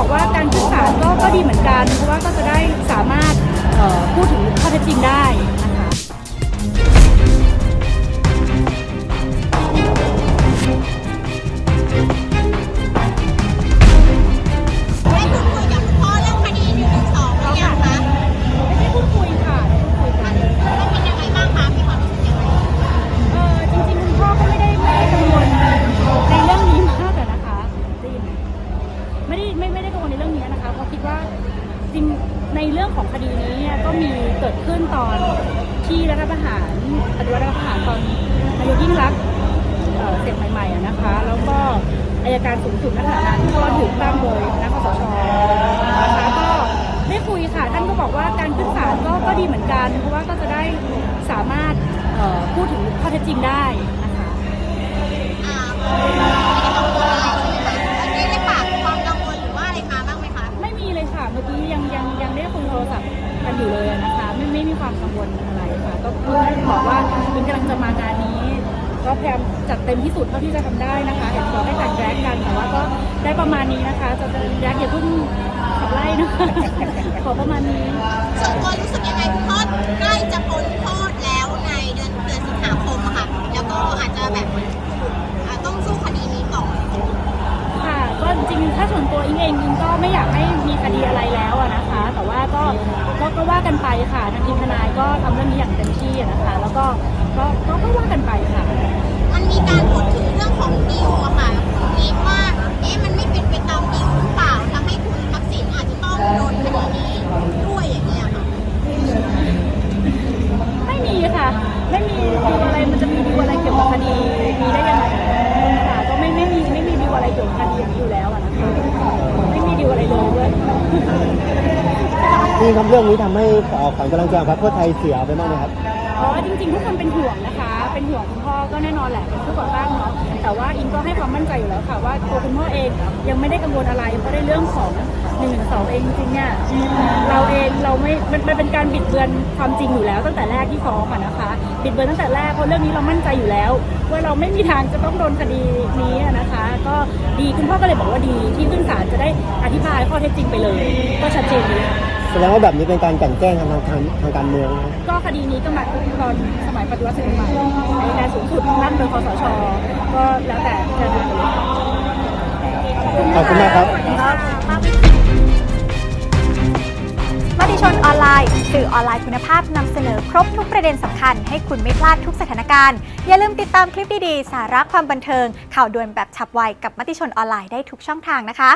บอกว่าการขึ้นศาลก็ก็ดีเหมือนกัน เพราะว่าก็จะได้สามารถ จริงในเรื่องของคดีนี้เนี่ยก็มีเกิดขึ้นตอนที่รัฐประหารปฏิวัติรัฐประหารตอนนายกยิ่งรักษณ์เอ่อเสร็จใหม่ๆอะนะคะ แล้วก็อายการสูงสุดณขณะนั้นก็ถูกตั้งโดยคณะคสชนะคะก็ได้คุยค่ะท่านก็บอกว่าการขึ้นศาลก็ก็ดีเหมือนกัน เพราะว่าก็จะได้สามารถเอ่อพูดถึงข้อเท็จจริงได้ โทรศัพท์กันอยู่เลยนะคะ ไม่ไม่มีความกังวลอะไรค่ะ ก็เพื่อนบอกว่ามินกำลังจะมางานนี้ ก็พยายามจัดเต็มที่สุดเท่าที่จะทำได้นะคะเห็นบอกให้แต่งแร็กกันแต่ว่าก็ได้ประมาณนี้นะคะ จะจะแร็กอย่าเพิ่งขับไล่นะคะขอประมาณนี้ส่วนตัวรู้สึกยังไง ส่วนตัวอิงเองอิงก็ไม่อยากให้มีคดีอะไรแล้วอะนะคะ แต่ว่าก็ก็ก็ว่ากันไปค่ะทางทีมทนายก็ทำเรื่องนี้อย่างเต็มที่อะนะคะ แล้วก็ก็ก็ก็ว่ากันไปค่ะ มันมีการพูดถึงเรื่องของดิวอะค่ะคุณนิดว่าเอ๊ะมันไม่เป็นไปตามดิวหรือเปล่าทำให้คุณทักษิณอาจจะต้องโดนคดีนี้ด้วยอย่างเงี้ยค่ะไม่มีค่ะ ไม่มีดีลอะไรมันจะมีดีลอะไรเกี่ยวกับคดีมีได้ยังไงค่ะก็ไม่ไม่มีไม่มีดีลอะไรเกี่ยวกับคดีอย่างนี้อยู่แล้วอะนะคะไม่มีดีลอะไรเลยด้วย นี่ครับเรื่องนี้ทำให้เอ่อขวัญกำลังใจของพรรคเพื่อไทยเสียไปบ้างไหมครับ อ๋อจริงๆทุกคนเป็นห่วงนะคะ เป็นห่วงคุณพ่อก็แน่นอนแหละเป็นผู้ก่อตั้งเนาะแต่ว่าอิงก็ให้ความมั่นใจอยู่แล้วค่ะว่าตัวคุณพ่อเองยังไม่ได้กังวลอะไรเพราะในเรื่องของหนึ่งสองเองจริงๆเนี่ยเราเองเราไม่มันมันเป็นการบิดเบือนความจริงอยู่แล้วตั้งแต่แรกที่ฟ้องอะนะคะ บิดเบือนตั้งแต่แรกเพราะเรื่องนี้เรามั่นใจอยู่แล้ว ว่าเราไม่มีทางจะต้องโดนคดีนี้นะคะ ก็ดีคุณพ่อก็เลยบอกว่าดีที่ขึ้นศาลจะได้อธิบายข้อเท็จจริงไปเลย ก็ชัดเจน แสดงว่าแบบนี้เป็นการกลั่นแกล้งทางทางทางทางการเมืองนะครับก็คดีนี้ก็มาตอนสมัยปฏิวัติเสรีใหม่ในการสูงสุดนั่นโดยคอสชก็แล้วแต่จะดูกันเลยขอบคุณมากครับ มติชนออนไลน์ สื่อออนไลน์คุณภาพนำเสนอครบทุกประเด็นสำคัญ ให้คุณไม่พลาดทุกสถานการณ์ อย่าลืมติดตามคลิปดีๆ สาระความบันเทิง ข่าวด่วนแบบฉับไวกับมติชนออนไลน์ได้ทุกช่องทางนะคะ